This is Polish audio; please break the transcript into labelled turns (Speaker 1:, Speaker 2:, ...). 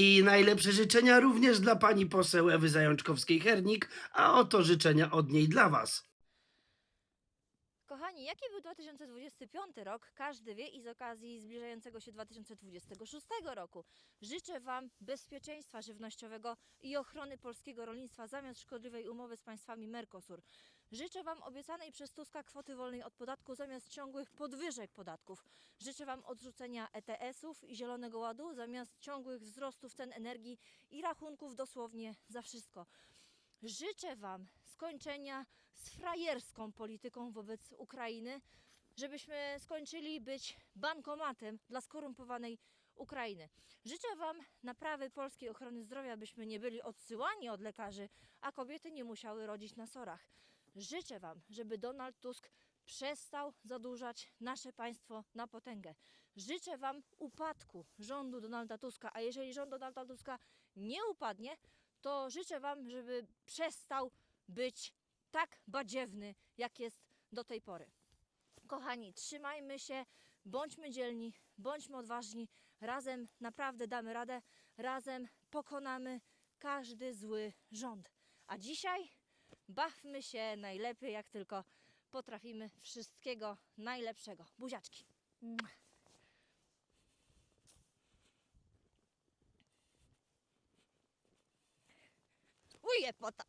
Speaker 1: I najlepsze życzenia również dla pani poseł Ewy Zajączkowskiej-Hernik, a oto życzenia od niej dla was.
Speaker 2: Kochani, jaki był 2025 rok, każdy wie i z okazji zbliżającego się 2026 roku. Życzę Wam bezpieczeństwa żywnościowego i ochrony polskiego rolnictwa zamiast szkodliwej umowy z państwami Mercosur. Życzę Wam obiecanej przez Tuska kwoty wolnej od podatku zamiast ciągłych podwyżek podatków. Życzę Wam odrzucenia ETS-ów i Zielonego Ładu zamiast ciągłych wzrostów cen energii i rachunków dosłownie za wszystko. Życzę Wam skończenia z frajerską polityką wobec Ukrainy, żebyśmy skończyli być bankomatem dla skorumpowanej Ukrainy. Życzę Wam naprawy polskiej ochrony zdrowia, byśmy nie byli odsyłani od lekarzy, a kobiety nie musiały rodzić na sorach. Życzę Wam, żeby Donald Tusk przestał zadłużać nasze państwo na potęgę. Życzę Wam upadku rządu Donalda Tuska, a jeżeli rząd Donalda Tuska nie upadnie, to życzę Wam, żeby przestał być tak badziewny, jak jest do tej pory. Kochani, trzymajmy się, bądźmy dzielni, bądźmy odważni. Razem naprawdę damy radę, razem pokonamy każdy zły rząd. A dzisiaj bawmy się najlepiej, jak tylko potrafimy. Wszystkiego najlepszego. Buziaczki. je pota.